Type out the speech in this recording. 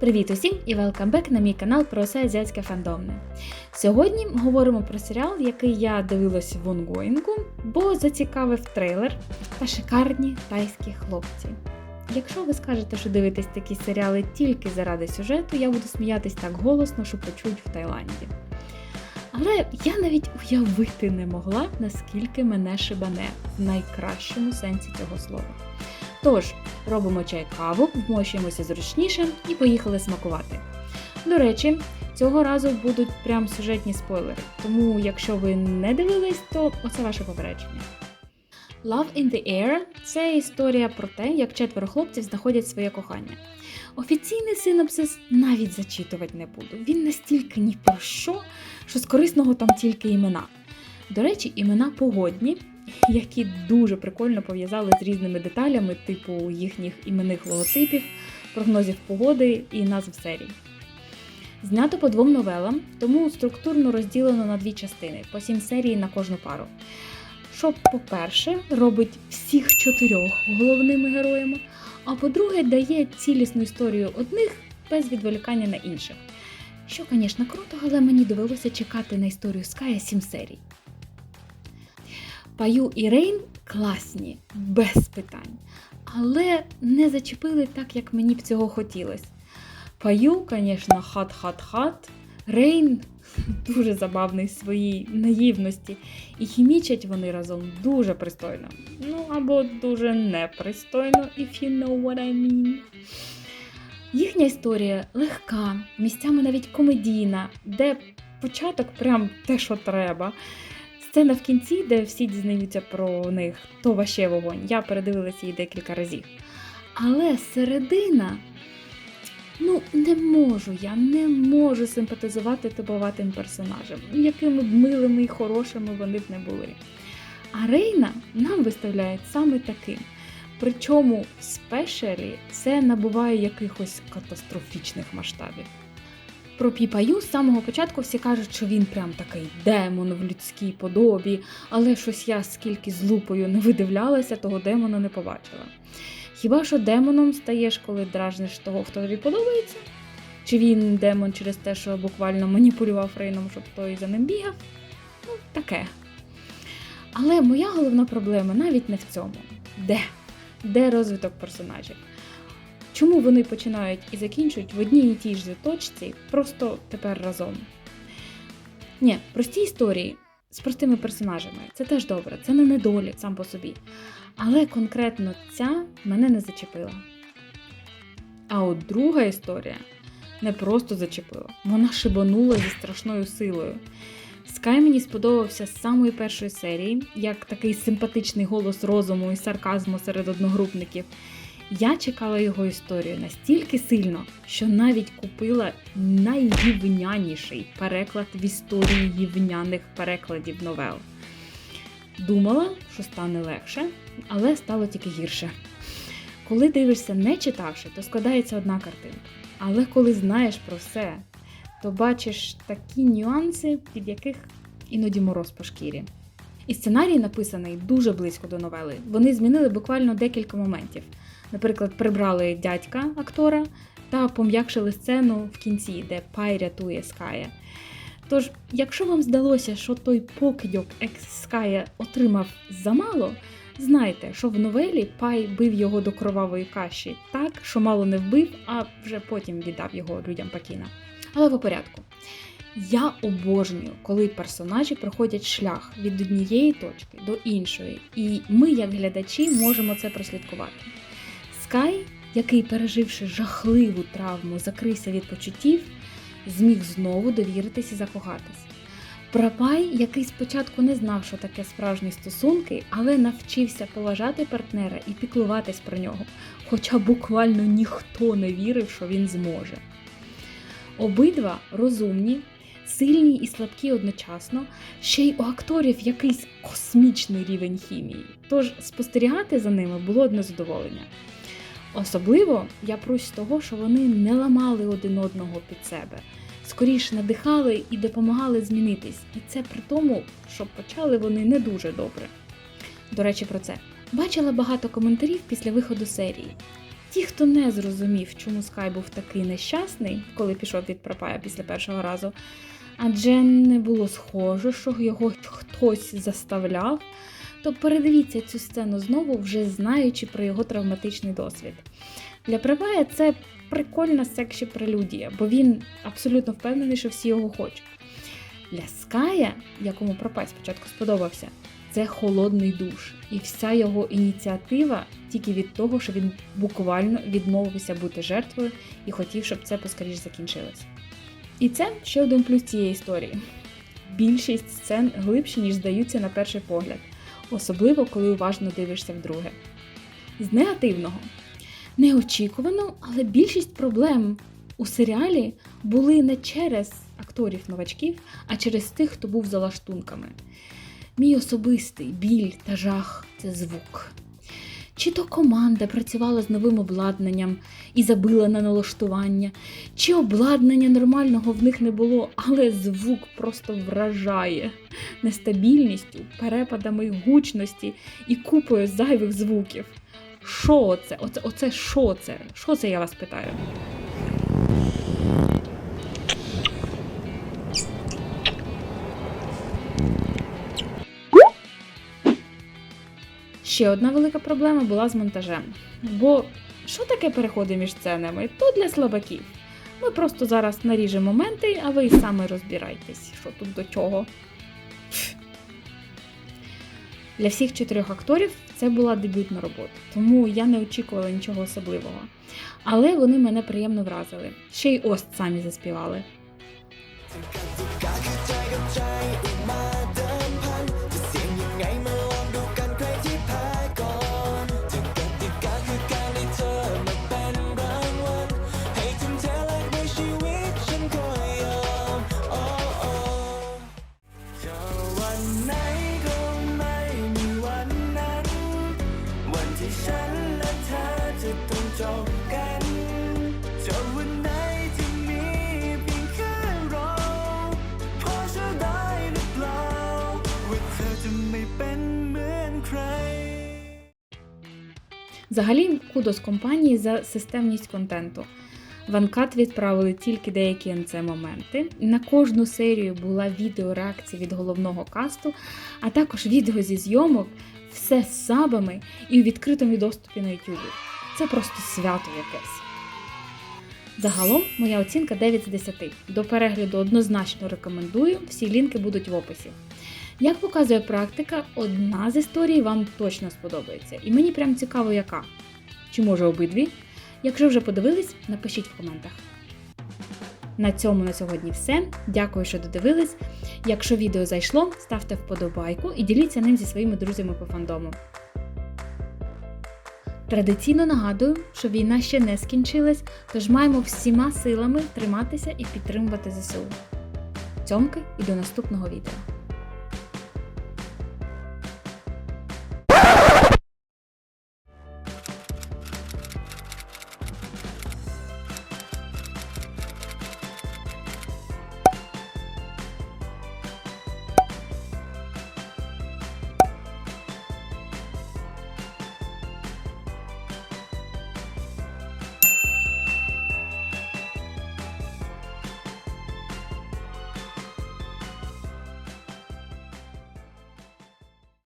Привіт усім і welcome на мій канал про все азіатське фандомне. Сьогодні говоримо про серіал, який я дивилась в онгоїнгу, бо зацікавив трейлер та шикарні тайські хлопці. Якщо ви скажете, що дивитесь такі серіали тільки заради сюжету, я буду сміятись так голосно, що почують в Таїланді. Але я навіть уявити не могла, наскільки мене шибане в найкращому сенсі цього слова. Тож, робимо чай каву, вмощуємося зручніше і поїхали смакувати. До речі, цього разу будуть прям сюжетні спойлери, тому якщо ви не дивились, то оце ваше попередження. Love in the Air це історія про те, як четверо хлопців знаходять своє кохання. Офіційний синопсис навіть зачитувати не буду. Він настільки ні про що, що з корисного там тільки імена. До речі, імена погодні, які дуже прикольно пов'язали з різними деталями, типу їхніх іменних логотипів, прогнозів погоди і назв серій. Знято по двом новелам, тому структурно розділено на дві частини, по сім серій на кожну пару. Що, по-перше, робить всіх чотирьох головними героями, а по-друге, дає цілісну історію одних без відволікання на інших. Що, звісно, круто, але мені довелося чекати на історію Ская сім серій. Паю і Рейн класні, без питань, але не зачепили так, як мені б цього хотілося. Паю, звісно, хат-хат-хат. Рейн дуже забавний в своїй наївності, і хімічать вони разом дуже пристойно. Ну або дуже непристойно, if you know what I mean. Їхня історія легка, місцями навіть комедійна, де початок прям те, що треба. Сцена в кінці, де всі дізнаються про них, то ваще вогонь. Я передивилася її декілька разів. Але середина, ну, не можу, я не можу симпатизувати типоватим персонажам, якими б милими і хорошими вони б не були. А Рейна нам виставляють саме таким. Причому в спешері це набуває якихось катастрофічних масштабів. Про Піпаю з самого початку всі кажуть, що він прям такий демон в людській подобі, але щось я скільки з лупою не видивлялася, того демона не побачила. Хіба що демоном стаєш, коли дражниш того, хто тобі подобається? Чи він демон через те, що буквально маніпулював Рейном, щоб той за ним бігав? Ну, таке. Але моя головна проблема навіть не в цьому. Де? Де розвиток персонажів? Чому вони починають і закінчують в одній і тій ж точці, просто тепер разом? Ні, прості історії з простими персонажами це теж добре, це не недолік сам по собі. Але конкретно ця мене не зачепила. А от друга історія не просто зачепила, вона шибанула зі страшною силою. Скай мені сподобався з самої першої серії, як такий симпатичний голос розуму і сарказму серед одногрупників. Я чекала його історію настільки сильно, що навіть купила найгівняніший переклад в історії гівняних перекладів новел. Думала, що стане легше, але стало тільки гірше. Коли дивишся, не читавши, то складається одна картинка. Але коли знаєш про все, то бачиш такі нюанси, від яких іноді мороз по шкірі. І сценарій написаний дуже близько до новели. Вони змінили буквально декілька моментів. Наприклад, прибрали дядька актора та пом'якшили сцену в кінці, де Пай рятує Ская. Тож, якщо вам здалося, що той покидьок екс Ская отримав замало, знайте, що в новелі Пай бив його до кровавої каші так, що мало не вбив, а вже потім віддав його людям Пакіна. Але по порядку. Я обожнюю, коли персонажі проходять шлях від однієї точки до іншої, і ми, як глядачі, можемо це прослідкувати. Скай, який, переживши жахливу травму, закрився від почуттів, зміг знову довіритись і закохатись. Прапай, який спочатку не знав, що таке справжні стосунки, але навчився поважати партнера і піклуватись про нього, хоча буквально ніхто не вірив, що він зможе. Обидва розумні, сильні і слабкі одночасно, ще й у акторів якийсь космічний рівень хімії. Тож спостерігати за ними було одне задоволення. Особливо я прусь того, що вони не ламали один одного під себе, скоріше надихали і допомагали змінитись. І це при тому, що почали вони не дуже добре. До речі, про це. Бачила багато коментарів після виходу серії. Ті, хто не зрозумів, чому Скай був такий нещасний, коли пішов від Прапая після першого разу, адже не було схоже, що його хтось заставляв, то передивіться цю сцену знову, вже знаючи про його травматичний досвід. Для Прапая це прикольна секші прелюдія, бо він абсолютно впевнений, що всі його хочуть. Для Ская, якому Прапай спочатку сподобався, це холодний душ, і вся його ініціатива тільки від того, що він буквально відмовився бути жертвою і хотів, щоб це поскоріш закінчилось. І це ще один плюс цієї історії. Більшість сцен глибші, ніж здаються на перший погляд, особливо коли уважно дивишся вдруге. З негативного. Неочікувано, але більшість проблем у серіалі були не через акторів-новачків, а через тих, хто був за лаштунками. Мій особистий біль та жах це звук. Чи то команда працювала з новим обладнанням і забила на налаштування, чи обладнання нормального в них не було, але звук просто вражає нестабільністю, перепадами гучності і купою зайвих звуків. Що це? Оце, оце що це? Що це, я вас питаю? Ще одна велика проблема була з монтажем. Бо що таке переходи між сценами? То для слабаків. Ми просто зараз наріжемо моменти, а ви саме розбирайтесь, що тут до чого. Для всіх чотирьох акторів це була дебютна робота, тому я не очікувала нічого особливого. Але вони мене приємно вразили. Ще й ост самі заспівали. ต้องจบกันจนวันไหนที่มีเพียงแค่เราพอจะได้หรือเปล่าว่าเธอจะไม่เป็นเหมือนใคร Взагалі, кудос компанії за системність контенту. В Анкат відправили тільки деякі НЦ моменти. На кожну серію була відеореакція від головного касту, а також відео зі зйомок, все з сабами і у відкритому доступі на YouTube. Це просто свято якесь. Загалом, моя оцінка 9 з 10. До перегляду однозначно рекомендую, всі лінки будуть в описі. Як показує практика, одна з історій вам точно сподобається, і мені прям цікаво, яка. Чи може обидві? Якщо вже подивились, напишіть в коментах. На цьому на сьогодні все. Дякую, що додивились. Якщо відео зайшло, ставте вподобайку і діліться ним зі своїми друзями по фандому. Традиційно нагадую, що війна ще не скінчилась, тож маємо всіма силами триматися і підтримувати ЗСУ. Цьомки і до наступного відео.